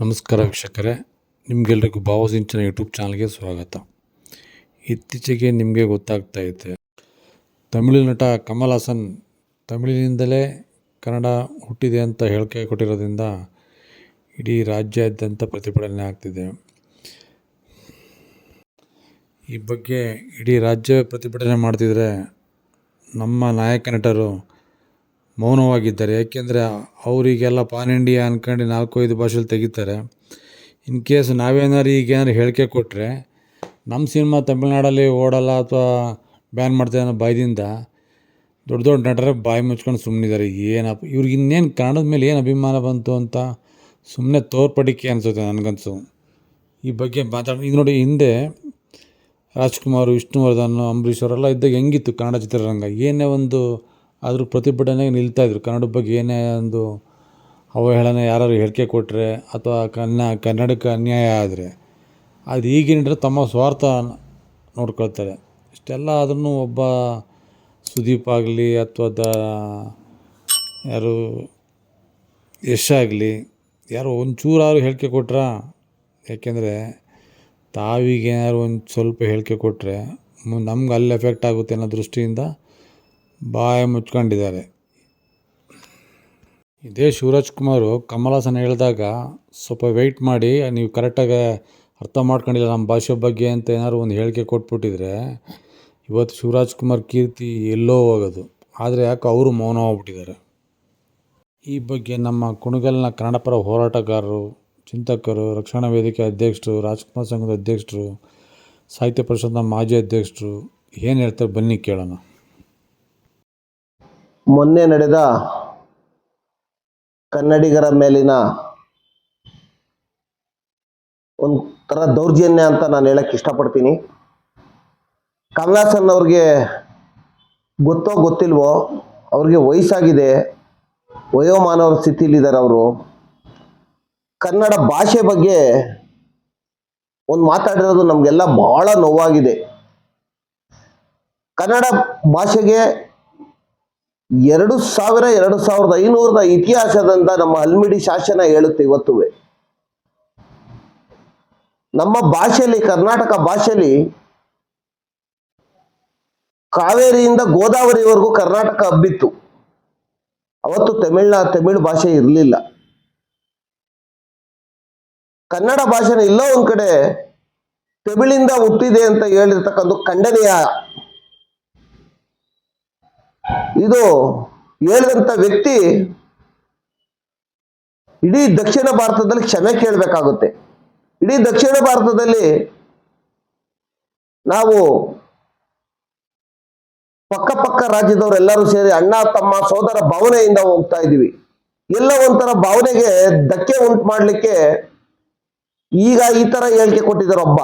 ನಮಸ್ಕಾರ ವೀಕ್ಷಕರೇ ನಿಮಗೆಲ್ಲರಿಗೂ ಭಾವಸಿಂಚನ ಯೂಟ್ಯೂಬ್ ಚಾನಲ್ಗೆ ಸ್ವಾಗತ. ಇತ್ತೀಚೆಗೆ ನಿಮಗೆ ಗೊತ್ತಾಗ್ತಾ ಇದೆ, ತಮಿಳು ನಟ ಕಮಲ್ ಹಾಸನ್ ತಮಿಳಿನಿಂದಲೇ ಕನ್ನಡ ಹುಟ್ಟಿದೆ ಅಂತ ಹೇಳಿಕೆ ಕೊಟ್ಟಿರೋದ್ರಿಂದ ಇಡೀ ರಾಜ್ಯಾದ್ಯಂತ ಪ್ರತಿಭಟನೆ ಆಗ್ತಿದೆ. ಈ ಬಗ್ಗೆ ಇಡೀ ರಾಜ್ಯ ಪ್ರತಿಭಟನೆ ಮಾಡ್ತಿದ್ರೆ ನಮ್ಮ ನಾಯಕ ನಟರು ಮೌನವಾಗಿದ್ದಾರೆ. ಯಾಕೆಂದರೆ ಅವರಿಗೆಲ್ಲ ಪಾನ್ ಇಂಡಿಯಾ ಅಂದ್ಕೊಂಡು ನಾಲ್ಕು ಐದು ಭಾಷೆಲಿ ತೆಗಿತಾರೆ. ಇನ್ ಕೇಸ್ ನಾವೇನಾದ್ರು ಈಗ ಏನಾದ್ರು ಹೇಳಿಕೆ ಕೊಟ್ಟರೆ ನಮ್ಮ ಸಿನಿಮಾ ತಮಿಳ್ನಾಡಲ್ಲಿ ಓಡಲ್ಲ ಅಥವಾ ಬ್ಯಾನ್ ಮಾಡ್ತಾರೆ ಅನ್ನೋ ಭಯದಿಂದ ದೊಡ್ಡ ದೊಡ್ಡ ನಟರ ಬಾಯಿ ಮುಚ್ಕೊಂಡು ಸುಮ್ಮನಿದ್ದಾರೆ ಏನಪ್ಪ ಇವ್ರಿಗೆ ಇನ್ನೇನು ಕನ್ನಡದ ಮೇಲೆ ಏನು ಅಭಿಮಾನ ಬಂತು ಅಂತ ಸುಮ್ಮನೆ ತೋರ್ಪಡಿಕೆ ಅನಿಸುತ್ತೆ ನನಗನ್ಸು. ಈ ಬಗ್ಗೆ ಮಾತಾಡ ಈಗ ನೋಡಿ ಹಿಂದೆ ರಾಜ್ಕುಮಾರ್, ವಿಷ್ಣುವರ್ಧನ್, ಅಂಬರೀಷ್ ಅವರೆಲ್ಲ ಇದ್ದಾಗ ಹೆಂಗಿತ್ತು ಕನ್ನಡ ಚಿತ್ರರಂಗ? ಏನೇ ಒಂದು ಆದರೂ ಪ್ರತಿಭಟನೆಗೆ ನಿಲ್ತಾಯಿದ್ರು ಕನ್ನಡದ ಬಗ್ಗೆ ಏನೇ ಒಂದು ಅವಹೇಳನ ಯಾರಾದ್ರು ಹೇಳಿಕೆ ಕೊಟ್ಟರೆ ಅಥವಾ ಕನ್ನ, ಕನ್ನಡಕ್ಕೆ ಅನ್ಯಾಯ ಆದರೆ ಅದು ಈಗಿನ ತಮ್ಮ ಸ್ವಾರ್ಥ ನೋಡ್ಕೊಳ್ತಾರೆ. ಇಷ್ಟೆಲ್ಲ ಆದ್ರೂ ಒಬ್ಬ ಸುದೀಪ್ ಆಗಲಿ ಅಥವಾ ದ, ಯಾರು ಯಶ್ ಆಗಲಿ, ಯಾರೋ ಒಂಚೂರಾದ್ರು ಹೇಳಿಕೆ ಕೊಟ್ರಾ? ಯಾಕೆಂದರೆ ತಾವೀಗ ಏನಾದ್ರು ಒಂದು ಸ್ವಲ್ಪ ಹೇಳಿಕೆ ಕೊಟ್ಟರೆ ನಮ್ಗೆ ಅಲ್ಲಿ ಎಫೆಕ್ಟ್ ಆಗುತ್ತೆ ಅನ್ನೋ ದೃಷ್ಟಿಯಿಂದ ಬಾಯಿ ಮುಚ್ಕೊಂಡಿದ್ದಾರೆ. ಇದೇ ಶಿವರಾಜ್ ಕುಮಾರು ಕಮಲ್ ಹಾಸನ್ ಹೇಳಿದಾಗ, ಸ್ವಲ್ಪ ವೆಯ್ಟ್ ಮಾಡಿ, ನೀವು ಕರೆಕ್ಟಾಗಿ ಅರ್ಥ ಮಾಡ್ಕೊಂಡಿಲ್ಲ ನಮ್ಮ ಭಾಷೆ ಬಗ್ಗೆ ಅಂತ ಏನಾದ್ರು ಒಂದು ಹೇಳಿಕೆ ಕೊಟ್ಬಿಟ್ಟಿದ್ರೆ, ಇವತ್ತು ಶಿವರಾಜ್ ಕುಮಾರ್ ಕೀರ್ತಿ ಎಲ್ಲೋ ಹೋಗೋದು. ಆದರೆ ಯಾಕೆ ಅವರು ಮೌನ ಹೋಗ್ಬಿಟ್ಟಿದ್ದಾರೆ. ಈ ಬಗ್ಗೆ ನಮ್ಮ ಕುಣಗಲ್ನ ಕನ್ನಡ ಪರ ಹೋರಾಟಗಾರರು, ಚಿಂತಕರು, ರಕ್ಷಣಾ ವೇದಿಕೆ ಅಧ್ಯಕ್ಷರು, ರಾಜ್ಕುಮಾರ್ ಸಂಘದ ಅಧ್ಯಕ್ಷರು, ಸಾಹಿತ್ಯ ಪರಿಷತ್ನ ಮಾಜಿ ಅಧ್ಯಕ್ಷರು ಏನು ಹೇಳ್ತಾರೆ ಬನ್ನಿ ಕೇಳೋಣ. ಮೊನ್ನೆ ನಡೆದ ಕನ್ನಡಿಗರ ಮೇಲಿನ ಒಂಥರ ದೌರ್ಜನ್ಯ ಅಂತ ನಾನು ಹೇಳಕ್ ಇಷ್ಟಪಡ್ತೀನಿ. ಕಮಲಾಸನ್ ಅವ್ರಿಗೆ ಗೊತ್ತೋ ಗೊತ್ತಿಲ್ವೋ, ಅವ್ರಿಗೆ ವಯಸ್ಸಾಗಿದೆ, ವಯೋಮಾನವರ ಸ್ಥಿತಿಯಲ್ಲಿದ್ದಾರೆ ಅವರು. ಕನ್ನಡ ಭಾಷೆ ಬಗ್ಗೆ ಒಂದು ಮಾತಾಡಿರೋದು ನಮಗೆಲ್ಲ ಬಹಳ ನೋವಾಗಿದೆ. ಕನ್ನಡ ಭಾಷೆಗೆ ಎರಡು ಸಾವಿರ, ಎರಡು ಸಾವಿರದ ಐನೂರದ ಇತಿಹಾಸದಂತ ನಮ್ಮ ಹಲ್ಮಿಡಿ ಶಾಸನ ಹೇಳುತ್ತೆ ಇವತ್ತುವೆ. ನಮ್ಮ ಭಾಷೆಯಲ್ಲಿ, ಕರ್ನಾಟಕ ಭಾಷೆಯಲ್ಲಿ ಕಾವೇರಿಯಿಂದ ಗೋದಾವರಿವರೆಗೂ ಕರ್ನಾಟಕ ಹಬ್ಬಿತ್ತು. ಅವತ್ತು ತಮಿಳ್ನ, ತಮಿಳು ಭಾಷೆ ಇರಲಿಲ್ಲ. ಕನ್ನಡ ಭಾಷೆನ ಎಲ್ಲೋ ಒಂದ್ ಕಡೆ ತಮಿಳಿಂದ ಹುಟ್ಟಿದೆ ಅಂತ ಹೇಳಿರ್ತಕ್ಕಂಥ ಖಂಡನೀಯ ಇದು ಹೇಳಿದಂತ ವ್ಯಕ್ತಿ ಇಡೀ ದಕ್ಷಿಣ ಭಾರತದಲ್ಲಿ ಕ್ಷಮೆ ಕೇಳಬೇಕಾಗುತ್ತೆ. ಇಡೀ ದಕ್ಷಿಣ ಭಾರತದಲ್ಲಿ ನಾವು ಪಕ್ಕ ಪಕ್ಕ ರಾಜ್ಯದವರೆಲ್ಲರೂ ಸೇರಿ ಅಣ್ಣ, ತಮ್ಮ, ಸೋದರ ಭಾವನೆಯಿಂದ ಹೋಗ್ತಾ ಇದೀವಿ ಎಲ್ಲ ಒಂಥರ ಭಾವನೆಗೆ ಧಕ್ಕೆ ಉಂಟು ಮಾಡ್ಲಿಕ್ಕೆ ಈಗ ಈ ತರ ಹೇಳಿಕೆ ಕೊಟ್ಟಿದ್ದಾರೆ ಒಬ್ಬ.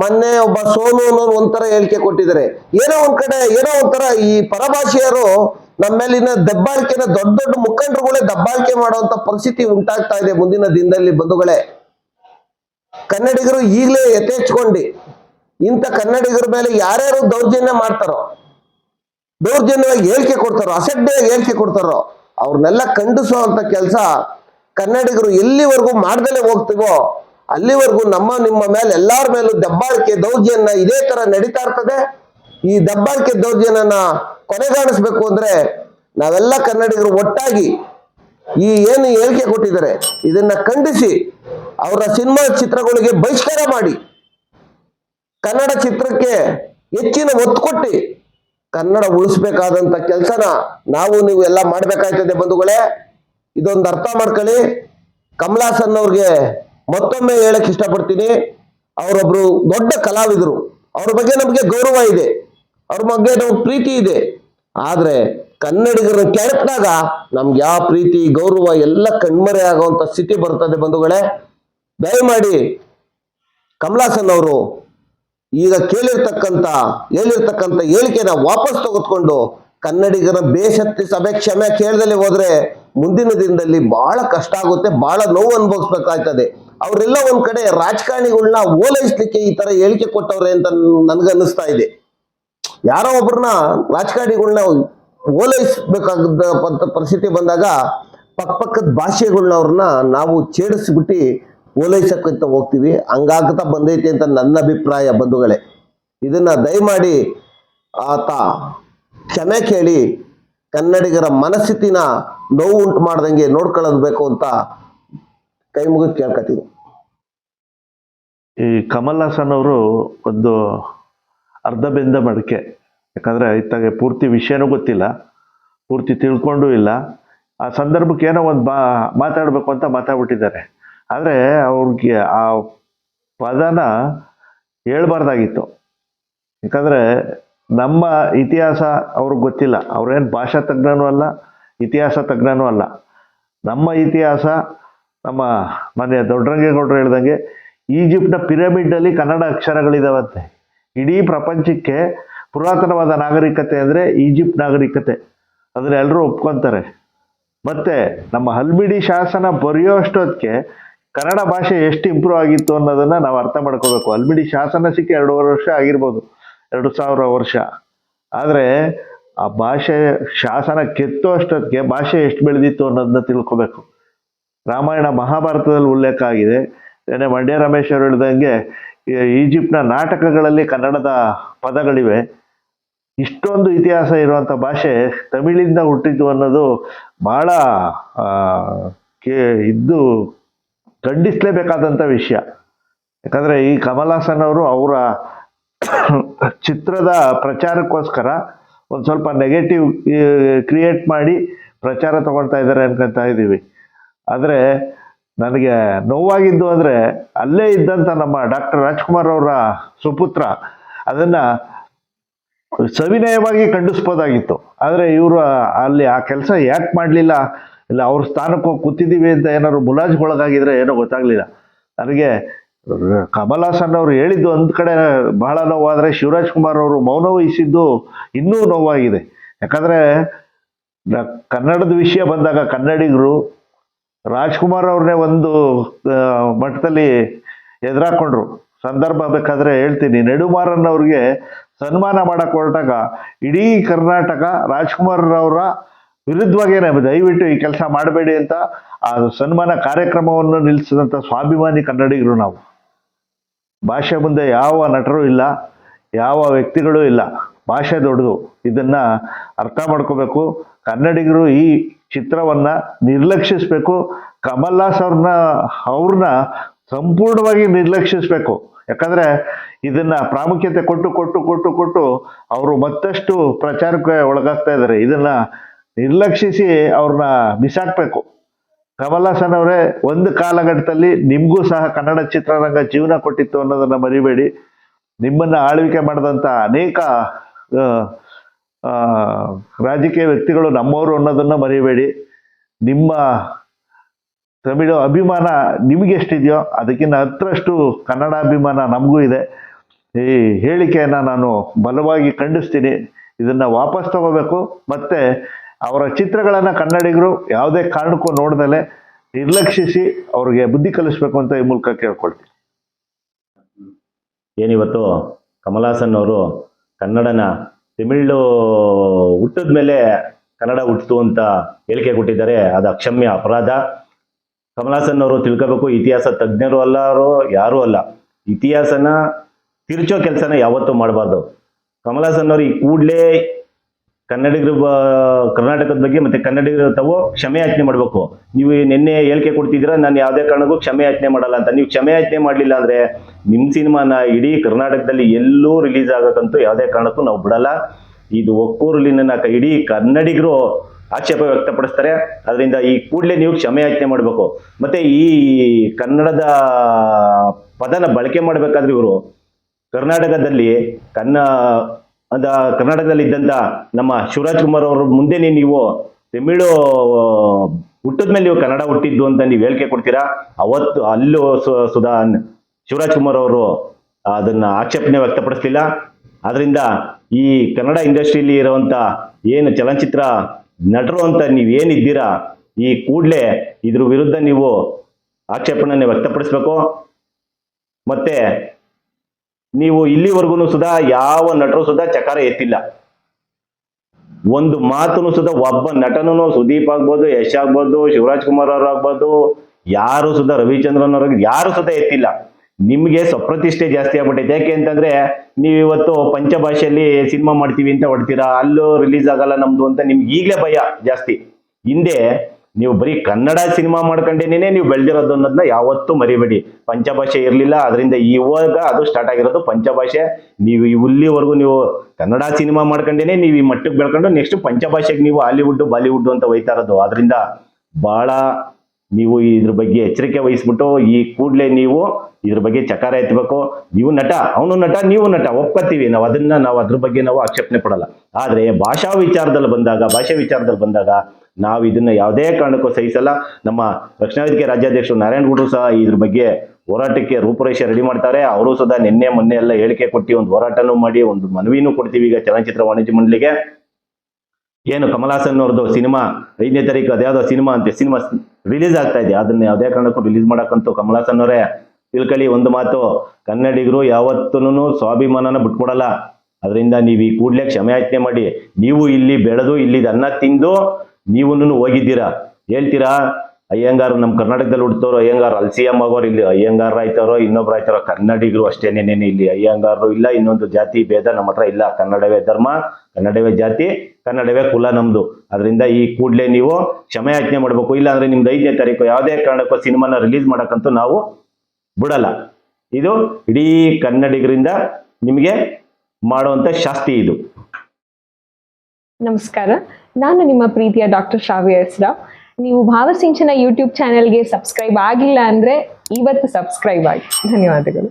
ಮೊನ್ನೆ ಒಬ್ಬ ಸೋನು ಅನ್ನೋರು ಒಂಥರ ಹೇಳಿಕೆ ಕೊಟ್ಟಿದ್ದಾರೆ. ಏನೋ ಒಂದ್ ಕಡೆ, ಏನೋ ಒಂಥರ ಈ ಪರಭಾಷೆಯರು ನಮ್ಮೇಲಿನ ದಬ್ಬಾಳಿಕೆನ ದೊಡ್ಡ ದೊಡ್ಡ ಮುಖಂಡರುಗಳೇ ದಬ್ಬಾಳಿಕೆ ಮಾಡುವಂತ ಪರಿಸ್ಥಿತಿ ಉಂಟಾಗ್ತಾ ಇದೆ ಮುಂದಿನ ದಿನದಲ್ಲಿ ಬಂಧುಗಳೇ. ಕನ್ನಡಿಗರು ಈಗಲೇ ಯಥೇಚ್ಕೊಂಡು ಇಂಥ ಕನ್ನಡಿಗರ ಮೇಲೆ ಯಾರ್ಯಾರು ದೌರ್ಜನ್ಯ ಮಾಡ್ತಾರೋ, ದೌರ್ಜನ್ಯವಾಗಿ ಹೇಳಿಕೆ ಕೊಡ್ತಾರೋ, ಅಸಡ್ಡೆಯಾಗಿ ಹೇಳಿಕೆ ಕೊಡ್ತಾರೋ, ಅವ್ರನ್ನೆಲ್ಲ ಖಂಡಿಸುವಂತ ಕೆಲಸ ಕನ್ನಡಿಗರು ಎಲ್ಲಿವರೆಗೂ ಮಾಡ್ದಲೇ ಹೋಗ್ತೀವೋ ಅಲ್ಲಿವರೆಗೂ ನಮ್ಮ ನಿಮ್ಮ ಮೇಲೆ ಎಲ್ಲಾರ ಮೇಲೂ ದಬ್ಬಾಳಿಕೆ ದೌರ್ಜನ್ಯ ಇದೇ ತರ ನಡೀತಾ ಇರ್ತದೆ. ಈ ದಬ್ಬಾಳಿಕೆ ದೌರ್ಜನ್ಯನ ಕೊನೆಗಾಣಿಸ್ಬೇಕು ಅಂದ್ರೆ ನಾವೆಲ್ಲ ಕನ್ನಡಿಗರು ಒಟ್ಟಾಗಿ ಈ ಏನು ಹೇಳಿಕೆ ಕೊಟ್ಟಿದ್ದಾರೆ, ಇದನ್ನ ಖಂಡಿಸಿ ಅವರ ಸಿನಿಮಾ ಚಿತ್ರಗಳಿಗೆ ಬಹಿಷ್ಕಾರ ಮಾಡಿ. ಕನ್ನಡ ಚಿತ್ರಕ್ಕೆ ಹೆಚ್ಚಿನ ಒತ್ತು ಕೊಟ್ಟು ಕನ್ನಡ ಉಳಿಸ್ಬೇಕಾದಂತ ಕೆಲಸನ ನಾವು ನೀವು ಎಲ್ಲ ಮಾಡ್ಬೇಕಾಯ್ತದೆ ಬಂಧುಗಳೇ. ಇದೊಂದು ಅರ್ಥ ಮಾಡ್ಕೊಳ್ಳಿ. ಕಮಲಾಸನ್ ಅವ್ರಿಗೆ ಮತ್ತೊಮ್ಮೆ ಹೇಳಕ್ ಇಷ್ಟಪಡ್ತೀನಿ. ಅವರೊಬ್ರು ದೊಡ್ಡ ಕಲಾವಿದರು. ಅವ್ರ ಬಗ್ಗೆ ನಮಗೆ ಗೌರವ ಇದೆ. ಅವ್ರ ಬಗ್ಗೆ ನಮ್ಗೆ ಪ್ರೀತಿ ಇದೆ. ಆದ್ರೆ ಕನ್ನಡಿಗರನ್ನ ಕೆಳಕ್ದಾಗ ನಮ್ಗೆ ಯಾವ ಪ್ರೀತಿ, ಗೌರವ, ಎಲ್ಲ ಕಣ್ಮರೆ ಆಗುವಂತ ಸ್ಥಿತಿ ಬರ್ತದೆ ಬಂಧುಗಳೇ. ದಯಮಾಡಿ ಕಮಲಾಸನ್ ಅವರು ಈಗ ಕೇಳಿರ್ತಕ್ಕಂಥ ಹೇಳಿರ್ತಕ್ಕಂಥ ಹೇಳಿಕೆನ ವಾಪಸ್ ತೆಗೆದುಕೊಂಡು ಕನ್ನಡಿಗರ ಬೇಸತ್ತಿ ಸಭೆ ಕ್ಷಮೆ ಕೇಳದಲ್ಲಿ ಹೋದ್ರೆ ಮುಂದಿನ ದಿನದಲ್ಲಿ ಬಹಳ ಕಷ್ಟ ಆಗುತ್ತೆ, ಬಹಳ ನೋವು ಅನುಭವಿಸ್ಬೇಕಾಗ್ತದೆ. ಅವರೆಲ್ಲ ಒಂದ್ ಕಡೆ ರಾಜಕಾರಣಿಗಳನ್ನ ಓಲೈಸ್ಲಿಕ್ಕೆ ಈ ತರ ಹೇಳಿಕೆ ಕೊಟ್ಟವ್ರೆ ಅಂತ ನನ್ಗನ್ನಿಸ್ತಾ ಇದೆ. ಯಾರೋ ಒಬ್ರನ್ನ ರಾಜಕಾರಣಿಗಳನ್ನ ಓಲೈಸ್ಬೇಕಾದ ಪರಿಸ್ಥಿತಿ ಬಂದಾಗ ಪಕ್ಕ ಪಕ್ಕದ ಭಾಷೆಗಳನ್ನ ಅವ್ರನ್ನ ನಾವು ಛೇಡಿಸ್ಬಿಟ್ಟು ಓಲೈಸಕ್ಕಂತ ಹೋಗ್ತೀವಿ. ಹಂಗಾಗ್ತಾ ಬಂದೈತಿ ಅಂತ ನನ್ನ ಅಭಿಪ್ರಾಯ ಬಂಧುಗಳೇ. ಇದನ್ನ ದಯಮಾಡಿ ಆತ ಕ್ಷಮೆ ಕೇಳಿ ಕನ್ನಡಿಗರ ಮನಸ್ಥಿತಿನ ನೋವು ಉಂಟು ಮಾಡ್ದಂಗೆ ನೋಡ್ಕೊಳ್ಳೋದು ಬೇಕು ಅಂತ ಕೈ ಮುಗಿದು ಈ ಕಮಲ್ ಹಾಸನ್ ಅವರು ಒಂದು ಅರ್ಧ ಬೆಂದ ಮಡಿಕೆ. ಯಾಕಂದ್ರೆ ಇತ್ತಾಗೆ ಪೂರ್ತಿ ವಿಷಯನೂ ಗೊತ್ತಿಲ್ಲ, ಪೂರ್ತಿ ತಿಳ್ಕೊಂಡು ಇಲ್ಲ. ಆ ಸಂದರ್ಭಕ್ಕೆ ಏನೋ ಒಂದು ಬಾ, ಮಾತಾಡಬೇಕು ಅಂತ ಮಾತಾಡ್ಬಿಟ್ಟಿದ್ದಾರೆ. ಆದರೆ ಅವ್ರಿಗೆ ಆ ಪದನ ಹೇಳ್ಬಾರ್ದಾಗಿತ್ತು. ಯಾಕಂದರೆ ನಮ್ಮ ಇತಿಹಾಸ ಅವ್ರಿಗೆ ಗೊತ್ತಿಲ್ಲ. ಅವ್ರೇನು ಭಾಷಾ ತಜ್ಞನೂ ಅಲ್ಲ, ಇತಿಹಾಸ ತಜ್ಞನೂ ಅಲ್ಲ. ನಮ್ಮ ಇತಿಹಾಸ ನಮ್ಮ ಮನೆ ದೊಡ್ಡರಂಗೇಗೌಡರು ಹೇಳ್ದಂಗೆ ಈಜಿಪ್ಟ್ನ ಪಿರಮಿಡ್ನಲ್ಲಿ ಕನ್ನಡ ಅಕ್ಷರಗಳಿದಾವಂತೆ. ಇಡೀ ಪ್ರಪಂಚಕ್ಕೆ ಪುರಾತನವಾದ ನಾಗರಿಕತೆ ಅಂದರೆ ಈಜಿಪ್ಟ್ ನಾಗರಿಕತೆ. ಅದನ್ನ ಎಲ್ಲರೂ ಒಪ್ಕೊತಾರೆ. ಮತ್ತು ನಮ್ಮ ಹಲ್ಮಿಡಿ ಶಾಸನ ಬರೆಯೋ ಅಷ್ಟೊತ್ತಿಗೆ ಕನ್ನಡ ಭಾಷೆ ಎಷ್ಟು ಇಂಪ್ರೂವ್ ಆಗಿತ್ತು ಅನ್ನೋದನ್ನು ನಾವು ಅರ್ಥ ಮಾಡ್ಕೋಬೇಕು. ಹಲ್ಮಿಡಿ ಶಾಸನ ಸಿಕ್ಕಿ ಎರಡೂವರೆ ವರ್ಷ ಆಗಿರ್ಬೋದು. ಎರಡು ಸಾವಿರ ವರ್ಷ. ಆದರೆ ಆ ಭಾಷೆ ಶಾಸನ ಕೆತ್ತೋ ಅಷ್ಟೊತ್ತಿಗೆ ಭಾಷೆ ಎಷ್ಟು ಬೆಳೆದಿತ್ತು ಅನ್ನೋದನ್ನ ತಿಳ್ಕೊಬೇಕು. ರಾಮಾಯಣ ಮಹಾಭಾರತದಲ್ಲಿ ಉಲ್ಲೇಖ ಆಗಿದೆ. ಏನೇ ಮಂಡ್ಯ ರಮೇಶ್ ಅವರು ಹೇಳಿದಂಗೆ ಈಜಿಪ್ಟ್ನ ನಾಟಕಗಳಲ್ಲಿ ಕನ್ನಡದ ಪದಗಳಿವೆ. ಇಷ್ಟೊಂದು ಇತಿಹಾಸ ಇರುವಂಥ ಭಾಷೆ ತಮಿಳಿಂದ ಹುಟ್ಟಿದ್ದು ಅನ್ನೋದು ಬಹಳ ಕೇ, ಇದ್ದು ಖಂಡಿಸಲೇಬೇಕಾದಂಥ ವಿಷಯ. ಯಾಕಂದರೆ ಈ ಕಮಲ್ ಹಾಸನ್ ಅವರು ಅವರ ಚಿತ್ರದ ಪ್ರಚಾರಕ್ಕೋಸ್ಕರ ಒಂದು ಸ್ವಲ್ಪ ನೆಗೆಟಿವ್ ಕ್ರಿಯೇಟ್ ಮಾಡಿ ಪ್ರಚಾರ ತಗೊಳ್ತಾ ಇದ್ದಾರೆ ಅನ್ಕೊಂತ ಇದ್ದೀವಿ ಆದರೆ ನನಗೆ ನೋವಾಗಿದ್ದು ಅಂದರೆ ಅಲ್ಲೇ ಇದ್ದಂಥ ನಮ್ಮ ಡಾಕ್ಟರ್ ರಾಜ್ಕುಮಾರ್ ಅವರ ಸುಪುತ್ರ ಅದನ್ನು ಸವಿನಯವಾಗಿ ಖಂಡಿಸ್ಬೋದಾಗಿತ್ತು. ಆದರೆ ಇವರು ಅಲ್ಲಿ ಆ ಕೆಲಸ ಯಾಕೆ ಮಾಡಲಿಲ್ಲ? ಇಲ್ಲ ಅವ್ರ ಸ್ಥಾನಕ್ಕೆ ಹೋಗಿ ಕೂತಿದ್ದೀವಿ ಅಂತ ಏನಾದ್ರು ಮುಲಾಜ್ಗೊಳಗಾಗಿದ್ರೆ ಏನೋ ಗೊತ್ತಾಗಲಿಲ್ಲ. ನನಗೆ ಕಮಲ್ ಅವರು ಹೇಳಿದ್ದು ಒಂದು ಕಡೆ ಬಹಳ ನೋವಾದರೆ ಶಿವರಾಜ್ ಕುಮಾರ್ ಅವರು ಮೌನ ವಹಿಸಿದ್ದು ಇನ್ನೂ ನೋವಾಗಿದೆ. ಯಾಕಂದರೆ ಕನ್ನಡದ ವಿಷಯ ಬಂದಾಗ ಕನ್ನಡಿಗರು ರಾಜ್ಕುಮಾರ್ ಅವ್ರನ್ನೇ ಒಂದು ಮಟ್ಟದಲ್ಲಿ ಎದುರಾಕೊಂಡ್ರು. ಸಂದರ್ಭ ಬೇಕಾದ್ರೆ ಹೇಳ್ತೀನಿ. ನೆಡುಮಾರನ್ ಅವ್ರಿಗೆ ಸನ್ಮಾನ ಮಾಡಕ್ ಹೊರಟಾಗ ಇಡೀ ಕರ್ನಾಟಕ ರಾಜ್ಕುಮಾರ್ ಅವರ ವಿರುದ್ಧವಾಗೇನೆ ದಯವಿಟ್ಟು ಈ ಕೆಲಸ ಮಾಡಬೇಡಿ ಅಂತ ಆ ಸನ್ಮಾನ ಕಾರ್ಯಕ್ರಮವನ್ನು ನಿಲ್ಲಿಸಿದಂಥ ಸ್ವಾಭಿಮಾನಿ ಕನ್ನಡಿಗರು ನಾವು. ಭಾಷೆ ಮುಂದೆ ಯಾವ ನಟರು ಇಲ್ಲ, ಯಾವ ವ್ಯಕ್ತಿಗಳು ಇಲ್ಲ. ಭಾಷೆ ದೊಡ್ಡದು. ಇದನ್ನ ಅರ್ಥ ಮಾಡ್ಕೋಬೇಕು. ಕನ್ನಡಿಗರು ಈ ಚಿತ್ರವನ್ನ ನಿರ್ಲಕ್ಷಿಸಬೇಕು. ಕಮಲ್ ಹಾಸ್ ಅವ್ರನ್ನ ಅವ್ರನ್ನ ಸಂಪೂರ್ಣವಾಗಿ ನಿರ್ಲಕ್ಷಿಸಬೇಕು. ಯಾಕಂದ್ರೆ ಇದನ್ನ ಪ್ರಾಮುಖ್ಯತೆ ಕೊಟ್ಟು ಕೊಟ್ಟು ಕೊಟ್ಟು ಕೊಟ್ಟು ಅವರು ಮತ್ತಷ್ಟು ಪ್ರಚಾರಕ್ಕೆ ಒಳಗಾಗ್ತಾ ಇದ್ದಾರೆ ಇದನ್ನ ನಿರ್ಲಕ್ಷಿಸಿ ಅವ್ರನ್ನ ಬಿಸಾಕ್ಬೇಕು. ಕಮಲ್ ಅವರೇ, ಒಂದು ಕಾಲಘಟ್ಟದಲ್ಲಿ ನಿಮಗೂ ಸಹ ಕನ್ನಡ ಚಿತ್ರರಂಗ ಜೀವನ ಕೊಟ್ಟಿತ್ತು ಅನ್ನೋದನ್ನ ಮರಿಬೇಡಿ. ನಿಮ್ಮನ್ನ ಆಳ್ವಿಕೆ ಮಾಡಿದಂಥ ಅನೇಕ ರಾಜಕೀಯ ವ್ಯಕ್ತಿಗಳು ನಮ್ಮವರು ಅನ್ನೋದನ್ನು ಮರಿಬೇಡಿ. ನಿಮ್ಮ ತಮಿಳು ಅಭಿಮಾನ ನಿಮಗೆ ಎಷ್ಟಿದೆಯೋ ಅದಕ್ಕಿಂತ ಹತ್ತರಷ್ಟು ಕನ್ನಡ ಅಭಿಮಾನ ನಮಗೂ ಇದೆ. ಈ ಹೇಳಿಕೆಯನ್ನು ನಾನು ಬಲವಾಗಿ ಖಂಡಿಸ್ತೀನಿ. ಇದನ್ನು ವಾಪಸ್ ತಗೋಬೇಕು. ಮತ್ತು ಅವರ ಚಿತ್ರಗಳನ್ನು ಕನ್ನಡಿಗರು ಯಾವುದೇ ಕಾರಣಕ್ಕೂ ನೋಡ್ದಲೆ ನಿರ್ಲಕ್ಷಿಸಿ ಅವ್ರಿಗೆ ಬುದ್ಧಿ ಕಲಿಸ್ಬೇಕು ಅಂತ ಈ ಮೂಲಕ ಕೇಳ್ಕೊಳ್ತೀನಿ. ಏನಿವತ್ತು ಕಮಲಾಸನ್ ಅವರು ಕನ್ನಡನ ತಮಿಳು ಹುಟ್ಟಿದ ಮೇಲೆ ಕನ್ನಡ ಹುಟ್ಟಿತು ಅಂತ ಹೇಳಿಕೆ ಕೊಟ್ಟಿದ್ದಾರೆ. ಅದು ಅಕ್ಷಮ್ಯ ಅಪರಾಧ. ಕಮಲಾಸನ್ ಅವರು ತಿಳ್ಕೋಬೇಕು, ಇತಿಹಾಸ ತಜ್ಞರು ಅಲ್ಲರು, ಯಾರೂ ಅಲ್ಲ. ಇತಿಹಾಸನ, ತಿರುಚೋ ಕೆಲಸನ ಯಾವತ್ತೂ ಮಾಡಬಾರ್ದು. ಕಮಲಾಸನ್ ಅವರು ಈ ಕೂಡಲೇ ಕನ್ನಡಿಗರು ಕರ್ನಾಟಕದ ಬಗ್ಗೆ ಮತ್ತೆ ಕನ್ನಡಿಗರ ತಾವು ಕ್ಷಮೆ ಯಾಚನೆ ಮಾಡಬೇಕು. ನೀವು ನಿನ್ನೆ ಹೇಳಿಕೆ ಕೊಡ್ತಿದ್ದೀರಾ, ನಾನು ಯಾವುದೇ ಕಾರಣಕ್ಕೂ ಕ್ಷಮೆ ಯಾಚನೆ ಮಾಡಲ್ಲ ಅಂತ. ನೀವು ಕ್ಷಮೆ ಯಾಚನೆ ಮಾಡಲಿಲ್ಲ ಅಂದ್ರೆ ನಿಮ್ಮ ಸಿನಿಮಾನ ಇಡೀ ಕರ್ನಾಟಕದಲ್ಲಿ ಎಲ್ಲೂ ರಿಲೀಸ್ ಆಗಕ್ಕಂತೂ ಯಾವುದೇ ಕಾರಣಕ್ಕೂ ನಾವು ಬಿಡಲ್ಲ. ಇದು ಒಕ್ಕೂರುಲಿನ ಇಡೀ ಕನ್ನಡಿಗರು ಆಕ್ಷೇಪ ವ್ಯಕ್ತಪಡಿಸ್ತಾರೆ. ಅದರಿಂದ ಈ ಕೂಡಲೇ ನೀವು ಕ್ಷಮೆ ಯಾಚನೆ ಮಾಡಬೇಕು. ಮತ್ತೆ ಈ ಕನ್ನಡದ ಪದನ ಬಳಕೆ ಮಾಡಬೇಕಾದ್ರೆ ಇವರು ಕರ್ನಾಟಕದಲ್ಲಿ ಕನ್ನ ಅದ ಕರ್ನಾಟಕದಲ್ಲಿ ಇದ್ದಂತ ನಮ್ಮ ಶಿವರಾಜ್ ಕುಮಾರ್ ಅವ್ರ ಮುಂದೆನೆ ನೀವು ತಮಿಳು ಹುಟ್ಟದ ಮೇಲೆ ನೀವು ಕನ್ನಡ ಹುಟ್ಟಿದ್ದು ಅಂತ ನೀವು ಹೇಳಿಕೆ ಕೊಡ್ತೀರಾ? ಅವತ್ತು ಅಲ್ಲೂ ಸುಧಾ, ಶಿವರಾಜ್ ಕುಮಾರ್ ಅವರು ಅದನ್ನ ಆಕ್ಷೇಪಣೆ ವ್ಯಕ್ತಪಡಿಸ್ಲಿಲ್ಲ. ಆದ್ರಿಂದ ಈ ಕನ್ನಡ ಇಂಡಸ್ಟ್ರಿಯಲ್ಲಿ ಇರುವಂತ ಏನು ಚಲನಚಿತ್ರ ನಟರು ಅಂತ ನೀವೇನಿದ್ದೀರಾ ಈ ಕೂಡಲೇ ಇದ್ರ ವಿರುದ್ಧ ನೀವು ಆಕ್ಷೇಪಣೆ ವ್ಯಕ್ತಪಡಿಸ್ಬೇಕು. ಮತ್ತೆ ನೀವು ಇಲ್ಲಿವರೆಗೂ ಸುಧಾ ಯಾವ ನಟರು ಸುಧಾ ಚಕಾರ ಎತ್ತಿಲ್ಲ. ಒಂದು ಮಾತನ್ನು ಸುಧಾ ಒಬ್ಬ ನಟನೂ ಸುದೀಪ್ ಆಗ್ಬೋದು, ಯಶ್ ಆಗ್ಬೋದು, ಶಿವರಾಜ್ ಕುಮಾರ್ ಅವ್ರು ಆಗ್ಬೋದು, ಯಾರು ಸುಧಾ ರವಿಚಂದ್ರನ್ ಅವ್ರಿಗೆ ಯಾರು ಸುಧಾ ಎತ್ತಿಲ್ಲ. ನಿಮ್ಗೆ ಸ್ವಪ್ರತಿಷ್ಠೆ ಜಾಸ್ತಿ ಆಗ್ಬಿಟ್ಟಿದೆ ಯಾಕೆ ಅಂತಂದ್ರೆ ನೀವು ಇವತ್ತು ಪಂಚಭಾಷೆಯಲ್ಲಿ ಸಿನಿಮಾ ಮಾಡ್ತೀವಿ ಅಂತ ಹೊಡ್ತೀರಾ? ಅಲ್ಲೂ ರಿಲೀಸ್ ಆಗಲ್ಲ ನಮ್ದು ಅಂತ ನಿಮ್ಗೆ ಈಗಲೇ ಭಯ ಜಾಸ್ತಿ. ಹಿಂದೆ ನೀವು ಬರೀ ಕನ್ನಡ ಸಿನಿಮಾ ಮಾಡ್ಕೊಂಡೇನೆ ನೀವು ಬೆಳೆದಿರೋದು ಅನ್ನೋದನ್ನ ಯಾವತ್ತೂ ಮರಿಬೇಡಿ. ಪಂಚಭಾಷೆ ಇರಲಿಲ್ಲ ಅದರಿಂದ ಇವಾಗ ಅದು ಸ್ಟಾರ್ಟ್ ಆಗಿರೋದು ಪಂಚಭಾಷೆ. ನೀವು ಇಲ್ಲಿವರೆಗೂ ನೀವು ಕನ್ನಡ ಸಿನಿಮಾ ಮಾಡ್ಕೊಂಡೇನೆ ನೀವು ಈ ಮಟ್ಟಕ್ಕೆ ಬೆಳ್ಕೊಂಡು ನೆಕ್ಸ್ಟ್ ಪಂಚಭಾಷೆಗೆ ನೀವು ಹಾಲಿವುಡ್, ಬಾಲಿವುಡ್ ಅಂತ ಒಯ್ತಾ ಇರೋದು. ಅದರಿಂದ ಬಹಳ ನೀವು ಇದ್ರ ಬಗ್ಗೆ ಎಚ್ಚರಿಕೆ ವಹಿಸ್ಬಿಟ್ಟು ಈ ಕೂಡಲೇ ನೀವು ಇದ್ರ ಬಗ್ಗೆ ಚಕಾರ ಎತ್ತಬೇಕು ನೀವು ನಟ, ಅವನು ನಟ, ನೀವು ನಟ, ಒಪ್ಕೋತೀವಿ. ನಾವು ಅದನ್ನ ನಾವು ಅದ್ರ ಬಗ್ಗೆ ನಾವು ಆಕ್ಷೇಪಣೆ ಪಡಲ್ಲ. ಆದ್ರೆ ಭಾಷಾ ವಿಚಾರದಲ್ಲಿ ಬಂದಾಗ, ಭಾಷೆ ವಿಚಾರದಲ್ಲಿ ಬಂದಾಗ ನಾವು ಇದನ್ನ ಯಾವುದೇ ಕಾರಣಕ್ಕೂ ಸಹಿಸಲ್ಲ. ನಮ್ಮ ರಕ್ಷಣಾ ವೇದಿಕೆ ರಾಜ್ಯಾಧ್ಯಕ್ಷರು ನಾರಾಯಣ ಗುಡ್ರು ಸಹ ಇದ್ರ ಬಗ್ಗೆ ಹೋರಾಟಕ್ಕೆ ರೂಪುರೇಷೆ ರೆಡಿ ಮಾಡ್ತಾರೆ. ಅವರು ಸಹ ನಿನ್ನೆ ಮೊನ್ನೆ ಎಲ್ಲ ಹೇಳಿಕೆ ಕೊಟ್ಟು ಒಂದು ಹೋರಾಟನೂ ಮಾಡಿ, ಒಂದು ಮನವಿನೂ ಕೊಡ್ತೀವಿ ಈಗ ಚಲನಚಿತ್ರ ವಾಣಿಜ್ಯ ಮಂಡಳಿಗೆ. ಏನು ಕಮಲ್ ಹಾಸನ್ ಅವ್ರದ್ದು ಸಿನಿಮಾ, ಐದನೇ ತಾರೀಕು ಅದ್ಯಾವುದೋ ಸಿನಿಮಾ ಅಂತೆ, ಸಿನಿಮಾ ರಿಲೀಸ್ ಆಗ್ತಾ ಇದೆ. ಅದನ್ನ ಯಾವುದೇ ಕಾರಣಕ್ಕೂ ರಿಲೀಸ್ ಮಾಡಕ್ಕಂತೂ ಕಮಲ್ ಹಾಸನ್ ಅವರೇ ತಿಳ್ಕೊಳ್ಳಿ ಒಂದು ಮಾತು. ಕನ್ನಡಿಗರು ಯಾವತ್ತೂ ಸ್ವಾಭಿಮಾನನ ಬಿಟ್ಕೊಡಲ್ಲ. ಅದರಿಂದ ನೀವು ಈ ಕೂಡಲೇ ಕ್ಷಮೆಯಾಚನೆ ಮಾಡಿ. ನೀವು ಇಲ್ಲಿ ಬೆಳೆದು, ಇಲ್ಲಿ ಅನ್ನ ತಿಂದು ನೀವು ಹೋಗಿದ್ದೀರಾ? ಹೇಳ್ತೀರಾ? ಅಯ್ಯಂಗಾರ್ ನಮ್ಮ ಕರ್ನಾಟಕದಲ್ಲಿ ಹುಡ್ತವ್ರು, ಅಯ್ಯಂಗಾರ್ ಅಲ್ ಸಿ ಎಂ ಆಗೋರು ಇಲ್ಲಿ, ಅಯ್ಯಂಗಾರ್ ಆಯ್ತಾರೋ ಇನ್ನೊಬ್ರು ಆಯ್ತಾರೋ ಕನ್ನಡಿಗರು ಅಷ್ಟೇನೇನೇನು ಇಲ್ಲಿ ಅಯ್ಯಂಗಾರರು ಇಲ್ಲ, ಇನ್ನೊಂದು ಜಾತಿ ಭೇದ ನಮ್ಮ ಹತ್ರ ಇಲ್ಲ. ಕನ್ನಡವೇ ಧರ್ಮ, ಕನ್ನಡವೇ ಜಾತಿ, ಕನ್ನಡವೇ ಕುಲ ನಮ್ದು. ಅದರಿಂದ ಈ ಕೂಡಲೇ ನೀವು ಕ್ಷಮೆಯಾಚನೆ ಮಾಡಬೇಕು. ಇಲ್ಲ ಅಂದ್ರೆ ನಿಮ್ದು ಐದನೇ ತಾರೀಕು ಯಾವುದೇ ಕಾರಣಕ್ಕೂ ಸಿನಿಮಾನ ರಿಲೀಸ್ ಮಾಡಕ್ಕಂತೂ ನಾವು ಬಿಡಲ್ಲ. ಇದು ಇಡೀ ಕನ್ನಡಿಗರಿಂದ ನಿಮಗೆ ಮಾಡುವಂತ ಶಾಸ್ತಿ ಇದು. ನಮಸ್ಕಾರ. ನಾನು ನಿಮ್ಮ ಪ್ರೀತಿಯ ಡಾಕ್ಟರ್ ಶ್ರಾವ್ಯ ಹೆಸ್ರಾ ನೀವು ಭಾವಸಿಂಚನ ಯೂಟ್ಯೂಬ್ ಚಾನೆಲ್ಗೆ ಸಬ್ಸ್ಕ್ರೈಬ್ ಆಗಿಲ್ಲ ಅಂದ್ರೆ ಇವತ್ತು ಸಬ್ಸ್ಕ್ರೈಬ್ ಆಗಿ. ಧನ್ಯವಾದಗಳು.